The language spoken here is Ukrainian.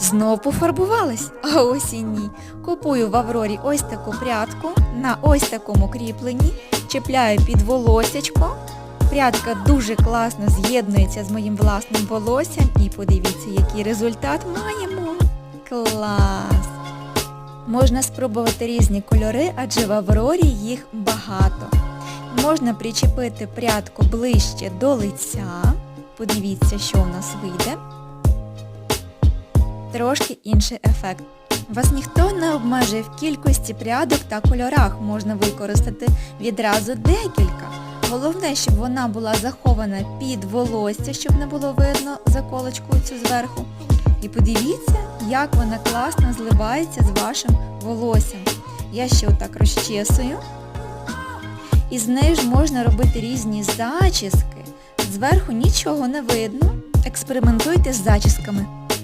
Знов пофарбувалась, а ось і ні. Купую в Аврорі ось таку прядку на ось такому кріпленні, чіпляю під волосячко. Прядка дуже класно з'єднується з моїм власним волоссям і подивіться, який результат маємо. Клас! Можна спробувати різні кольори, адже в Аврорі їх багато. Можна причепити прядку ближче до лиця. Подивіться, що у нас вийде. Трошки інший ефект. Вас ніхто не обмежує в кількості прядок та кольорах. Можна використати відразу декілька. Головне, щоб вона була захована під волосся, щоб не було видно заколочку цю зверху. І подивіться, як вона класно зливається з вашим волоссям. Я ще отак розчесую. І з нею ж можна робити різні зачіски. Зверху нічого не видно. Експериментуйте з зачісками.